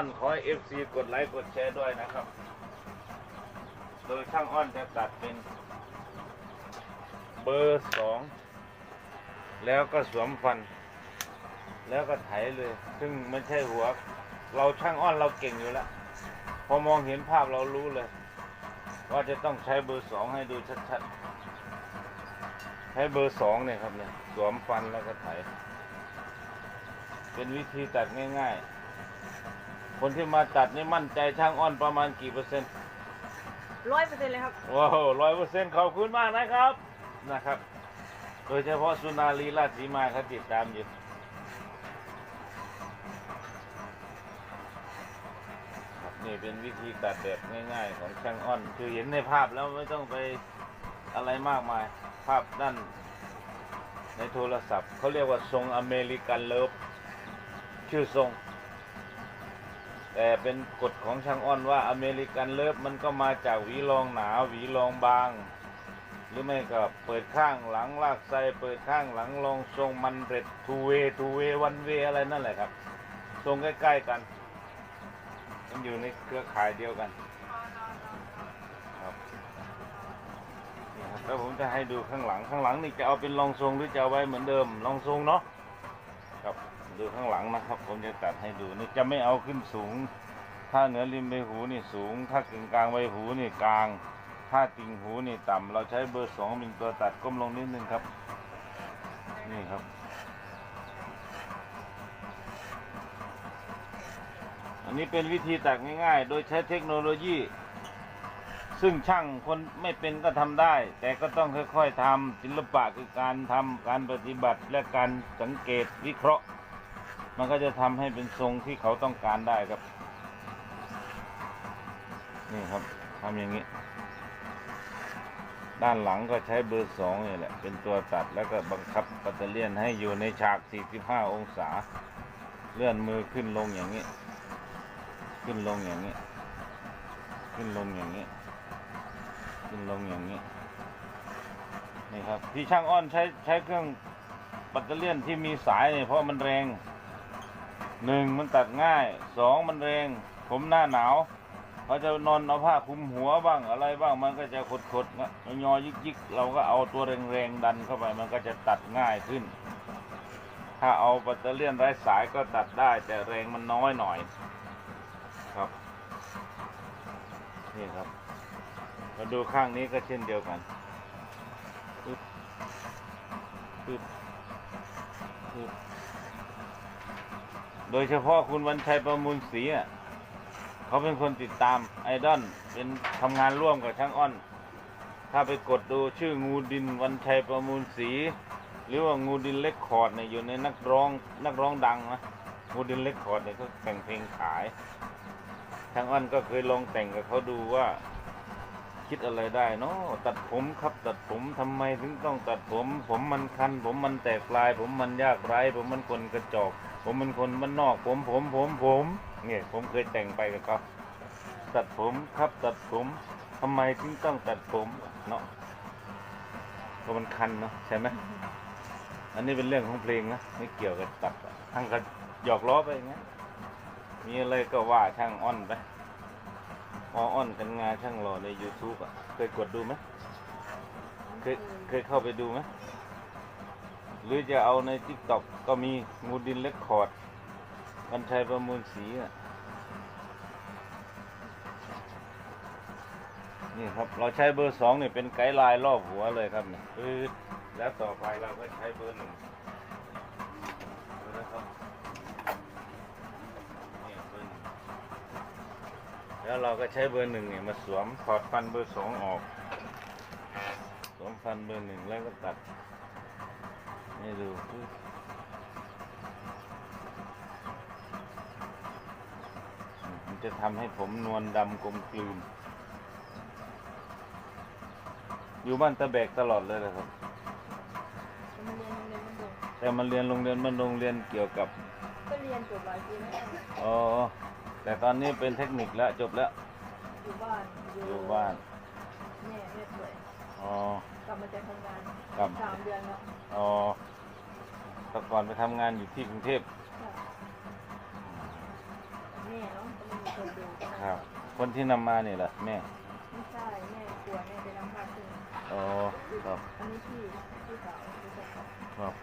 อนขอให้เอฟซีกดไลค์กดแชร์ด้วยนะครับ โดยช่างอ้อนจะตัดเป็น เบอร์สอง แล้วก็สวมฟัน แล้วก็ไถเลย ซึ่งไม่ใช่หัว เราช่างอ้อนเราเก่งอยู่แล้ว พอมองเห็นภาพเรารู้เลย ว่าจะต้องใช้เบอร์สองให้ดูชัดๆ ใช้เบอร์สองเนี่ยครับเนี่ย สวมฟันแล้วก็ไถ เป็นวิธีตัดง่าย ๆ คนที่มาตัดนี่มั่นใจช่างอ้อนประมาณกี่เปอร์เซ็นต์ร้อยเปอร์เซ็นต์เลยครับว้าวร้อยเปอร์เซ็นต์ขอบคุณมากนะครับนะครับ โดยเฉพาะสุนารีราชสีมาเขาติดตามอยู่ครับนี่เป็นวิธีตัดแบบง่าย ๆ ของช่างอ้อน คือเห็นในภาพแล้วไม่ต้องไปอะไรมากมาย ภาพด้านในโทรศัพท์เขาเรียกว่าทรงอเมริกันเลิฟชื่อทรง แต่เป็นกฎของช่างอ้อนว่าอเมริกันเลิฟมันก็มาจากหวีรองหนาหวีรองบาง หรือไม่ก็เปิดข้างหลังลากไซเปิดข้างหลังรองทรงมันเร็ดทูเวทูเววันเวอะไรนั่นแหละครับ ทรงใกล้ๆกัน มันอยู่ในเครือข่ายเดียวกันครับนี่ครับแล้วผมจะให้ดูข้างหลังข้างหลังนี่จะเอาเป็นรองทรงหรือจะเอาไว้เหมือนเดิมรองทรงเนาะครับ ดูข้างหลังนะครับ ผมจะตัดให้ดูนี่จะไม่เอาขึ้นสูง ถ้าเหนือริมใบหูนี่สูง ถ้ากึ่งกลางใบหูนี่กลาง ถ้าติ่งหูนี่ต่ำเราใช้เบอร์สองเป็นตัวตัดก้มลงนิดนึงครับ นี่ครับอันนี้เป็นวิธีตัดง่ายๆ โดยใช้เทคโนโลยี ซึ่งช่างคนไม่เป็นก็ทำได้ แต่ก็ต้องค่อยๆทำศิลปะคือการทำการปฏิบัติและการสังเกตวิเคราะห์ มันก็จะทำให้เป็นทรงที่เขาต้องการได้ครับ นี่ครับทำอย่างนี้ ด้านหลังก็ใช้เบอร์สองนี่แหละ เป็นตัวตัดแล้วก็บังคับปัตเตอร์เลียนให้อยู่ในฉาก 45 องศา เลื่อนมือขึ้นลงอย่างนี้ ขึ้นลงอย่างนี้ ขึ้นลงอย่างนี้ ขึ้นลงอย่างนี้ นี่ครับที่ช่างอ้อนใช้ใช้เครื่องปัตเตอร์เลียนที่มีสายเนี่ยเพราะมันแรง หนึ่งมันตัดง่ายสองมันแรง ผมหน้าหนาวเขาจะนอนเอาผ้าคลุมหัวบ้างอะไรบ้างมันก็จะขดๆงะยอยิกยิกๆเราก็เอาตัวแรงๆดันเข้าไปมันก็จะตัดง่ายขึ้น ถ้าเอาแบตเตอรี่ยนไร้สายก็ตัดได้ แต่แรงมันน้อยหน่อย ครับนี่ครับมาดูข้างนี้ก็เช่นเดียวกันปึ๊บปึ๊บปึ๊บ โดยเฉพาะคุณวันชัยประมูลศรีอะเขาเป็นคนติดตามไอดอลเป็นทำงานร่วมกับช่างอ้อน ถ้าไปกดดูชื่องูดินวันชัยประมูลศรีหรือว่างูดินเล็กคอร์ดเนี่ยอยู่ในนักร้องนักร้องดังนะงูดินเล็กคอร์ดเนี่ยเขาแต่งเพลงขายช่างอ้อนก็เคยลองแต่งกับเขาดูว่า คิดอะไรได้เนาะตัดผมครับตัดผมทำไมถึงต้องตัดผม ผมมันคัน ผมมันแตกปลาย ผมมันยากไร้ผมมันคนกระจอก ผมมันคนมันนอก ผมผมผมผมเนี่ยผมเคยแต่งไปกับเขาตัดผมครับตัดผมทำไมถึงต้องตัดผมเนาะก็มันคันเนาะใช่ไหมอันนี้เป็นเรื่องของเพลงนะไม่เกี่ยวกับตัดอะช่างก็หยอกล้อไปอย่างเงี้ยมีอะไรก็ว่าช่างอ้อนไปอออ้อนกันงาช่างหล่อใน YouTube อะ เคยกดดูไหมเคยเคยเข้าไปดูไหม หรือจะเอาในทิกตอกก็มีงูดินเล็กคอร์ดวันชัยประมูลสีนะนี่ครับ เราใช้เบอร์สองเนี่ยเป็นไกด์ไลน์รอบหัวเลยครับเนี่ยคือแล้วต่อไปเราก็ใช้เบอร์หนึ่งนะครับนี่เบอร์หนึ่งแล้วเราก็ใช้เบอร์หนึ่งเนี่ยมาสวมถอดฟันเบอร์สองออก สวมฟันเบอร์หนึ่งแล้วก็ตัด นี่ดูปึ๊บมันจะทำให้ผมนวลดำกลมกลืน อยู่บ้านตะแบกตลอดเลยนะครับมันเรียนโรงเรียนมันดงแต่มันเรียนโรงเรียนมันโรงเรียนเกี่ยวกับ ก็เรียนจบหลายปีแล้วอ๋อ แต่ตอนนี้เป็นเทคนิคแล้วจบแล้ว อยู่บ้านอยู่บ้านแม่แม่ป่วยอ๋อกลับมาจากทำงานกลับสามเดือนแล้วอ๋อ แต่ก่อนไปทำงานอยู่ที่กรุงเทพค่ะแม่เนาะครับ คนที่นำมาเนี่ยเหรอแม่ไม่ใช่แม่กลัวแม่ไปนำพาคืนอ๋อครับอันนี้พี่พี่สาวพี่สาวครับ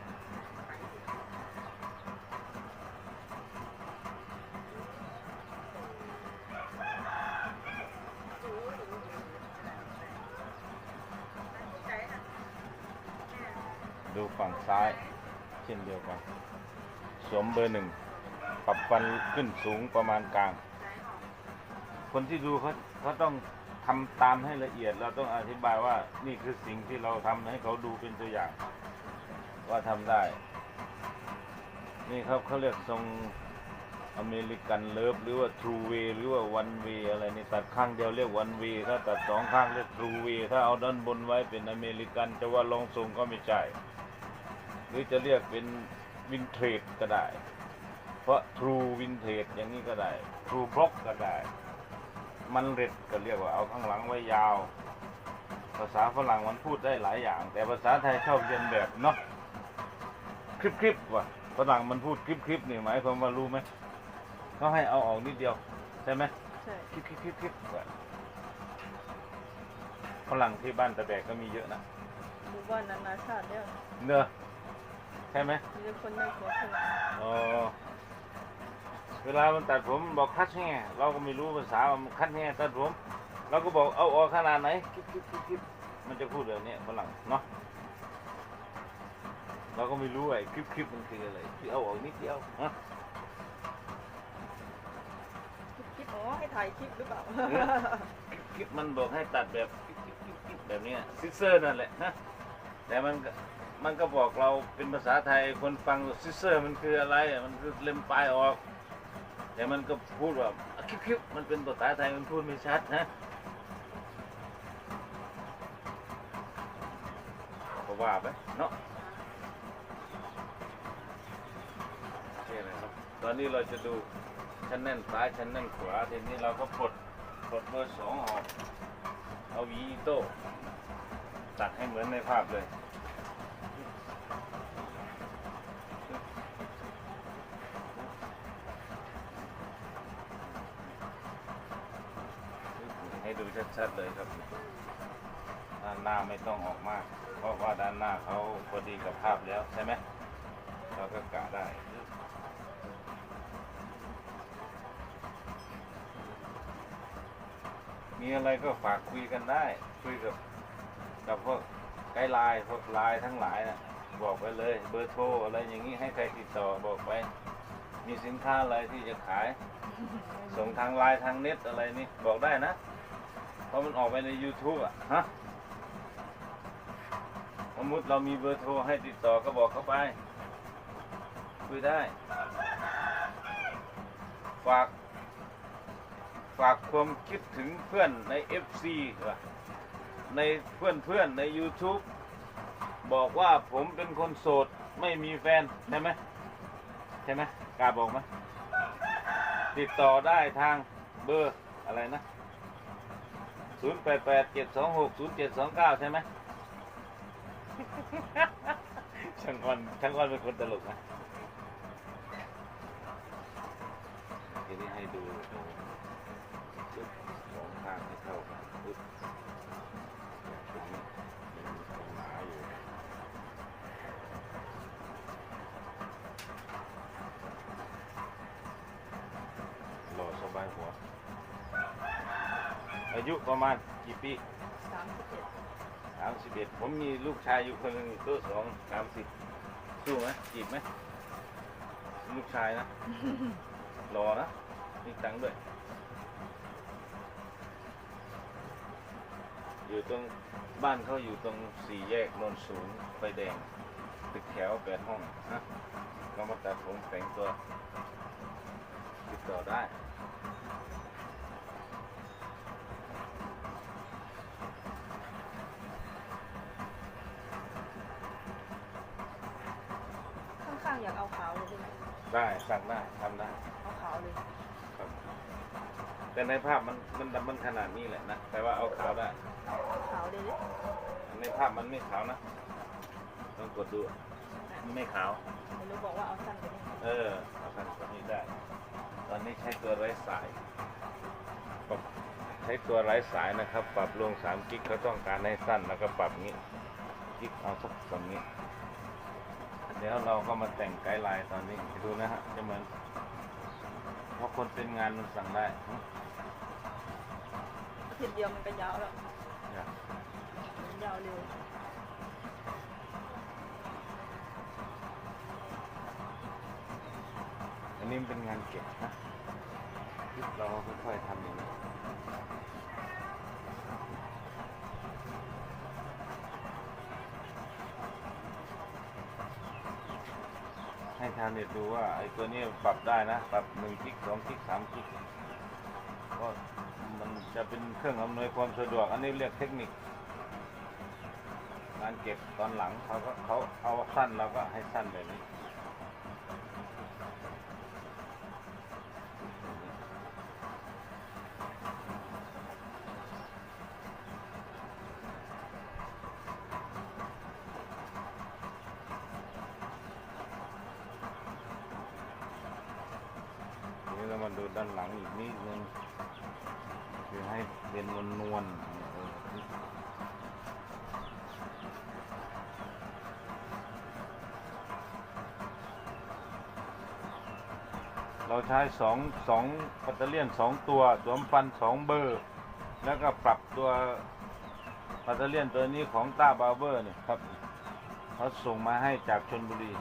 ดูฝั่งซ้าย เช่นเดียวกัน สวมเบอร์หนึ่งปรับฟันขึ้นสูงประมาณกลาง คนที่ดูเขาเขาต้องทำตามให้ละเอียด เราต้องอธิบายว่านี่คือสิ่งที่เราทำให้เขาดูเป็นตัวอย่าง ว่าทำได้ นี่ครับเขาเรียกทรงอเมริกันเลิฟหรือว่า true way หรือว่า one way อะไรนี่ตัดข้างเดียวเรียก one way ถ้าตัดสองข้างเรียก true way ถ้าเอาด้านบนไว้เป็นอเมริกันจะว่าลองทรงก็ไม่ใช่ หรือจะเรียกเป็นวินเทจก็ได้ เพราะ true vintage อย่างนี้ก็ได้ true block ก็ได้ มันเร็ดก็เรียกว่าเอาข้างหลังไว้ยาว ภาษาฝรั่งมันพูดได้หลายอย่าง แต่ภาษาไทยชอบเรียนแบบเนาะคลิปคลิปๆว่ะฝรั่งมันพูดคลิปคลิปๆนี่หมายความว่ารู้ไหมเขาให้เอาออกนิดเดียว ใช่ไหมใช่คลิปคลิปคลิปคลิปว่ะฝรั่งที่บ้านตะแบกก็มีเยอะนะหมู่บ้านนานาชาติเนี่ยเนอะ ใช่ไหมมีแต่คนได้หัวขนาดอ๋อเวลามันตัดผมบอกคัดแง่เราก็ไม่รู้ภาษาว่ามันคัดแง่ตัดผม เราก็บอกเอาออกขนาดไหนคลิปคลิปคลิปคลิปมันจะพูดแบบนี้ฝรั่งเนาะเราก็ไม่รู้ไอ้คลิปคลิปมันคืออะไรที่เอาออกนิดเดียวฮะคลิปอ๋อให้ถ่ายคลิปหรือเปล่าคลิปคลิปมันบอกให้ตัดแบบคลิปคลิปคลิปคลิปแบบเนี้ซิเซอร์นั่นแหละนะแต่มันก็ มันก็บอกเราเป็นภาษาไทยคนฟังซิเซอร์มันคืออะไรอะมันคือเล็มปลายออก แต่มันก็พูดว่าคิปคลิมันเป็นภาษาไทยมันพูดไม่ชัดนะก็ว่าไปเนาะโอเคนะครับ ตอนนี้เราจะดูชั้นแน่นซ้ายชั้นแน่นขวาทีนี้เราก็ปลดปลดเบอร์สองออก เอาวีอีโต้ตัดให้เหมือนในภาพเลย ให้ดูชัดๆเลยครับ ด้านหน้าไม่ต้องออกมาก เพราะว่าด้านหน้าเขาพอดีกับภาพแล้วใช่ไหมเราก็กะได้มีอะไรก็ฝากคุยกันได้ คุยกับกับพวกไกด์ไลน์พวกไลน์ทั้งหลายนะ บอกไปเลย เบอร์โทรอะไรอย่างนี้ให้ใครติดต่อบอกไป มีสินค้าอะไรที่จะขาย ส่งทางไลน์ทางเน็ตอะไรนี่บอกได้นะ เพราะมันออกไปใน YouTube อะฮะสมมติเรามีเบอร์โทรให้ติดต่อก็บอกเข้าไป คุยได้ ฝาก ฝากความคิดถึงเพื่อนใน FC ในเพื่อนเพื่อนใน YouTube บอกว่าผมเป็นคนโสดไม่มีแฟนใช่ไหมใช่ไหมกล้าบอกไหมติดต่อได้ทางเบอร์อะไรนะ 0 8 8 7 2 6 0 7 2 9 ใช่ไหมช่างอ้อนช่างอ้อนเป็นคนตลกนะทีนี้ให้ดูดูปึ๊บสองข้างให้เท่ากันปึ๊บตรงนี้มันมีตรงหนาอยู่หล่อสบายหัว อายุประมาณกี่ปีสามสิบเอ็ดสามสิบเอ็ดผมมีลูกชายอยู่คนหนึ่งตัวสองสามสิบสู้ไหมจีบไหมลูกชายนะ รอนะมีตังค์ด้วย อยู่ตรงบ้านเขาอยู่ตรงสี่แยกโนนสูงไฟแดง ตึกแถวแปดห้องนะก็มาตัดผมแต่งตัว ติดต่อได้ ข้างๆ อยากเอาขาวเลยได้ไหมได้สั่งได้ทำได้เอาขาวเลยครับ แต่ในภาพมันมันดำมันขนาดนี้แหละนะแต่ว่าเอาขาวได้เอาขาวเลยดิในภาพมันไม่ขาวนะลองกดดูมันไม่ขาวไม่รู้บอกว่าเอาสั้นไปได้ไหมเออเอาสั้นกว่านี้ได้ตอนอนนี้ใช้ตัวไร้สายปรับใช้ตัวไร้สายนะครับ ปรับลง3กิกเขาต้องการให้สั้นแล้วก็ปรับงี้กิกเอาสักสองนี้ เดี๋ยวเราก็มาแต่งไกด์ไลน์ตอนนี้ดูนะฮะจะเหมือนเพราะคนเป็นงานมันสั่งได้หึอาทิตย์เดียวมันก็ยาวแล้วอยากมันยาวเร็วอันนี้มันเป็นงานเก็บนะเราค่อยๆทำอย่างนี้ ให้ทาวเน็ตดูว่าไอ้ตัวนี้ปรับได้นะ ปรับหนึ่งกิกสองกิกสามกิกก็มันจะเป็นเครื่องอำนวยความสะดวก อันนี้เรียกเทคนิคงานเก็บตอนหลังเขาก็เขาเอาสั้นเราก็ให้สั้นแบบนี้ ทีนี้เรามาดูด้านหลังอีกนิดนึงคือให้เป็นนวลนวลๆเราใช้สองสองปัตเตอร์เลียนสองตัวสวมฟันสองเบอร์ แล้วก็ปรับตัวปัตเตอร์เลียนตัวนี้ของต้าบาร์เบอร์เนี่ยครับเขาส่งมาให้จากชนบุรี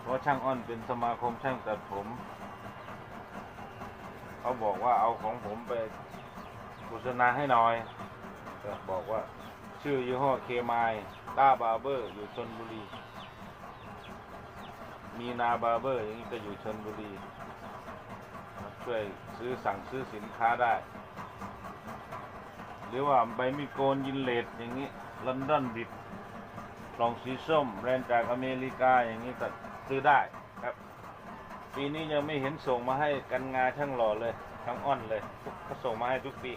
เพราะช่างอ้อนเป็นสมาคมช่างตัดผม เขาบอกว่าเอาของผมไปโฆษณาให้หน่อยก็บอกว่า ชื่อยี่ห้อเคมายต้าบาร์เบอร์ อยู่ชนบุรี มีนาบาร์เบอร์ อย่างนี้ก็อยู่ชนบุรี ช่วยซื้อสั่งซื้อสินค้าได้ หรือว่าใบมีโกนยินเลดอย่างนี้ลอนดอนบิดกล่องสีส้มแบรนด์จากอเมริกาอย่างนี้ก็ซื้อได้ ปีนี้ยังไม่เห็นส่งมาให้กันงาช่างหล่อเลยช่างอ้อนเลยเขาส่งมาให้ทุกปี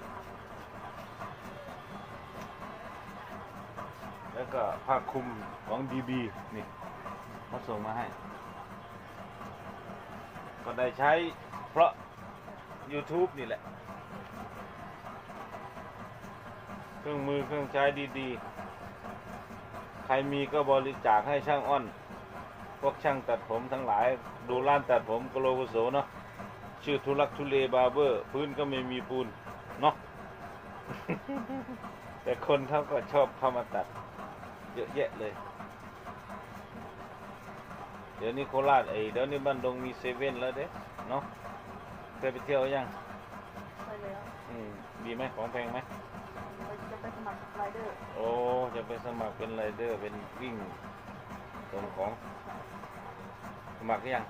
แล้วก็ผ้าคลุมของดีบีนี่เขาส่งมาให้ ก็ได้ใช้เพราะ YouTube นี่แหละ เครื่องมือเครื่องใช้ดีๆ ใครมีก็บริจาคให้ช่างอ้อน วกช่างตัดผมทั้งหลาย ดูร้านตัดผมกโลกุโสเนาะชื่อทุลักทุเลบาร์เบอร์ พื้นก็ไม่มีปูนเนาะแต่คนเขาก็ชอบเข้ามาตัด เยอะแยะเลย เดี๋ยวนี้โคราชไอ้เดี๋ยวนี้บ้านดงมีเซเว่นแล้วเด้เนาะเคยไปเที่ยวยังไปแล้วอืมดีไหมของแพงไหมเราจะไปสมัครไรเดอร์โอ้จะไปสมัครเป็นไรเดอร์เป็นวิ่ง ส่งของสมัครหรือยัง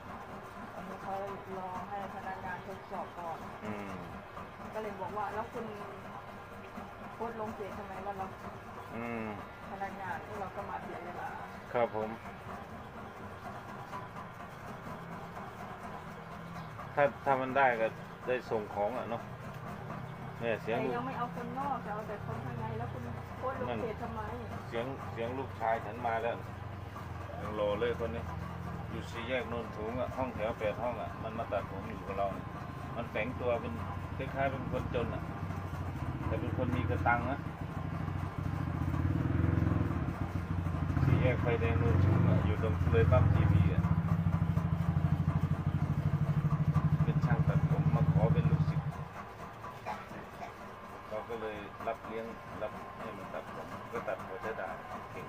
อันนี้เขารอให้พนักงานทดสอบก่อน อืมก็เลยบอกว่าแล้วคุณโพสต์ลงเพจทำไมว่าเราอืมพนักงานพวกเราก็มาเสียเวลาครับผม ถ้าถ้ามันได้ก็ได้ส่งของอะเนาะเนี่ยเสียงแต่ลูก ยังไม่เอาคนนอกจะเอาแต่คนข้างในแล้วคุณโพสต์ลงเพจทำไมเสียงเสียงลูกชายฉันมาแล้ว ยังรอเลยคนนี้อยู่สี่แยกโนนสูงอะห้องแถวแปดห้องอะมันมาตัดผมอยู่กับเราเนี่ยมันแฝงตัวเป็นคล้ายๆเป็นคนจนอะ แต่เป็นคนมีกระตังนะสี่แยกไฟแดงโนนสูงอะอยู่ตรงเลยปั๊มทีวีอะเป็นช่างตัดผมมาขอเป็นลูกศิษย์เราก็เลยรับเลี้ยงรับให้มันตัดผมก็ตัดหัวใช้ได้เก่ง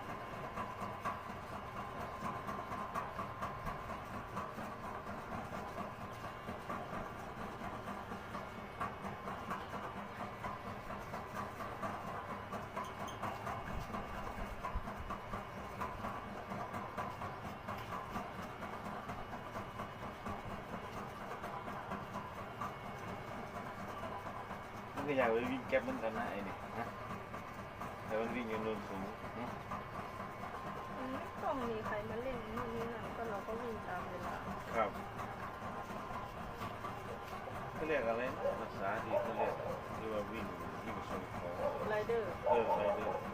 ก็อยากไปวิ่งแก๊ปเหมือนกันนะไอ้นี่นะแต่มันวิ่งอยู่โนนสูงนะมันไม่ต้องมีใครมาเล่นนู่นนี่นั่นก็เราก็วิ่งตามเวลาครับเขาเรียกอะไรนะภาษาที่เขาเรียกที่ว่าวิ่งวิ่งส่งของไรเดอร์ เออไรเดอร์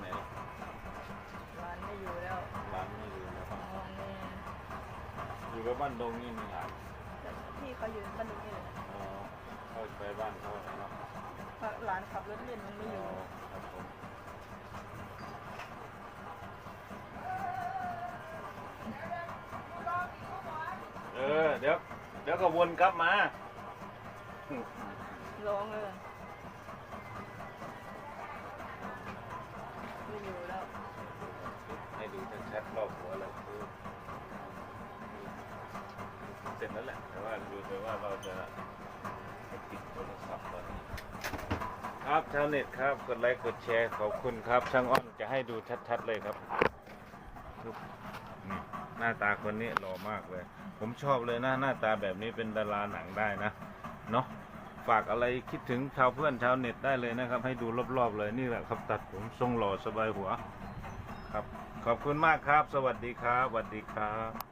ไหนล่ะร้านไม่อยู่แล้วร้านไม่อยู่แล้วครับอ๋อนี่อยู่กับบ้านดงนี่มีร้านแต่พี่เขาอยู่บ้านนี้เลยอ๋อเข้าไปบ้านเขาแล้วเนาะร้านขับรถเล่นมันไม่อยู่ครับผมเออเดี๋ยวเดี๋ยวก็วนกลับมาร้องเลย รอบหัวเลยคือเสร็จแล้วแหละ แต่ว่าดูไปว่าเราจะติดโทรศัพท์ตอนนี้ครับชาวเน็ตครับ กดไลค์ กดแชร์ ขอบคุณครับ ช่างอ้อนจะให้ดูชัด ๆ เลยครับนี่หน้าตาคนนี้หล่อมากเลย ผมชอบเลยนะ หน้าตาแบบนี้เป็นดาราหนังได้นะ เนาะฝากอะไรคิดถึงชาวเพื่อนชาวเน็ตได้เลยนะครับ ให้ดูรอบๆเลยนี่แหละครับ ตัดผมทรงหล่อสบายหัว ขอบคุณมากครับ สวัสดีครับสวัสดีครับ